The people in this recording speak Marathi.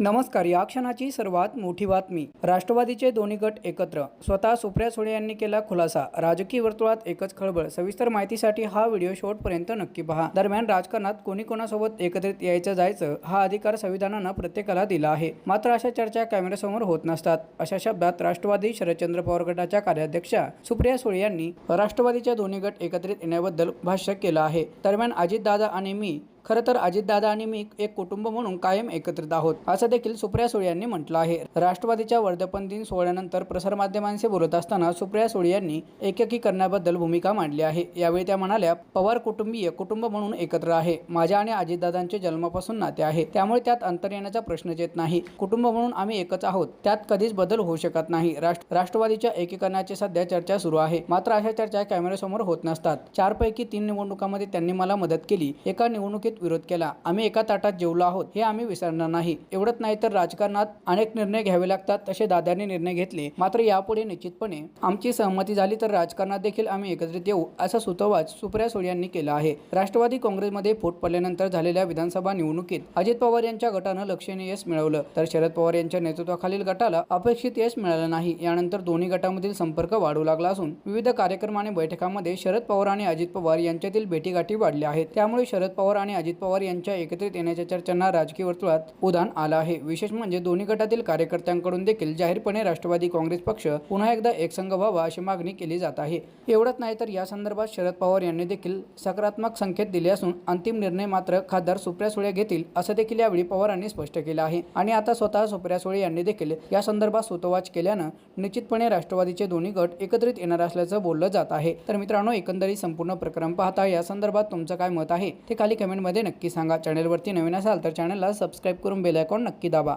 नमस्कार या क्षणाची सर्वात मोठी बातमी. राष्ट्रवादीचे दोन्ही गट एकत्र. स्वतः सुप्रिया सुळे यांनी केला खुलासा. राजकीय वर्तुळात एकच खळबळ. सविस्तर माहितीसाठी हा व्हिडिओ शेवटपर्यंत नक्की पहा. दरम्यान राजकारणात कोणी कोणासोबत एकत्रित यायचं जायचं हा अधिकार संविधानानं प्रत्येकाला दिला आहे. मात्र अशा चर्चा कॅमेऱ्यासमोर होत नसतात. अशा शब्दात राष्ट्रवादी शरदचंद्र पवार गटाच्या कार्याध्यक्षा सुप्रिया सुळे यांनी राष्ट्रवादीच्या दोन्ही गट एकत्रित येण्याबद्दल भाष्य केलं आहे. दरम्यान अजितदादा आणि मी खरं तर अजितदादा आणि मी एक कुटुंब म्हणून कायम एकत्रित आहोत असं देखील सुप्रिया सुळे यांनी म्हटलं आहे. राष्ट्रवादीच्या वर्धापन दिन सोहळ्यानंतर प्रसारमाध्यमांशी बोलत असताना सुप्रिया सुळे यांनी एकीकरणाबद्दल भूमिका मांडली आहे. यावेळी त्या म्हणाल्या पवार कुटुंबीय कुटुंब म्हणून एकत्र आहे. माझ्या आणि अजितदादांचे जन्मापासून नाते आहे. त्यामुळे त्यात अंतर येण्याचा प्रश्नच येत नाही. कुटुंब म्हणून आम्ही एकच आहोत. त्यात कधीच बदल होऊ शकत नाही. राष्ट्र राष्ट्रवादीच्या एकीकरणाची सध्या चर्चा सुरू आहे. मात्र अशा चर्चा कॅमेऱ्यासमोर होत नसतात. चारपैकी तीन निवडणुकांमध्ये त्यांनी मला मदत केली. एका निवडणुकीत विरोध केला. आम्ही एका ताटात जेवलो आहोत हे आम्ही विसरणार नाही. एवढंच नाही तर राजकारणात अनेक निर्णय घ्यावे लागतात तसे दादांनी निर्णय घेतले. मात्र यापुढे निश्चितपणे आमची सहमती झाली तर राजकारणात देखील आम्ही एकत्रित येऊ असा सुतोवाच सुप्रिया सुळे यांनी केला आहे. राष्ट्रवादी काँग्रेसमध्ये फूट पडल्यानंतर झालेल्या विधानसभा निवडणुकीत अजित पवार यांच्या गटानं लक्षणीय यश मिळवलं तर शरद पवार यांच्या नेतृत्वाखालील गटाला अपेक्षित यश मिळालं नाही. यानंतर दोन्ही गटामधील संपर्क वाढू लागला असून विविध कार्यक्रम आणि बैठकांमध्ये शरद पवार आणि अजित पवार यांच्यातील भेटीगाठी वाढल्या आहेत. त्यामुळे शरद पवार आणि अजित पवार यांच्या एकत्रित येण्याच्या चर्चांना राजकीय वर्तुळात उधाण आलं आहे. विशेष म्हणजे दोन्ही गटातील कार्यकर्त्यांकडून देखील जाहीरपणे राष्ट्रवादी काँग्रेस पक्ष पुन्हा एकदा एकसंघ व्हावा अशी मागणी केली जात आहे. एवढंच नाही तर या संदर्भात शरद पवार यांनी देखील सकारात्मक संकेत दिले असून अंतिम निर्णय मात्र खासदार सुप्रिया सुळे घेतील असं देखील यावेळी पवारांनी स्पष्ट केलं आहे. आणि आता स्वतः सुप्रिया सुळे यांनी देखील या संदर्भात सुतोवाच केल्यानं निश्चितपणे राष्ट्रवादीचे दोन्ही गट एकत्रित येणार असल्याचं बोललं जात आहे. तर मित्रांनो एकंदरीत संपूर्ण प्रकरण पाहता या संदर्भात तुमचं काय मत आहे ते खाली कमेंटमध्ये कमेंटमध्ये नक्की सांगा. चॅनलवरती नवीन असाल तर चॅनलला सबस्क्राईब करून बेल आयकॉन नक्की दाबा.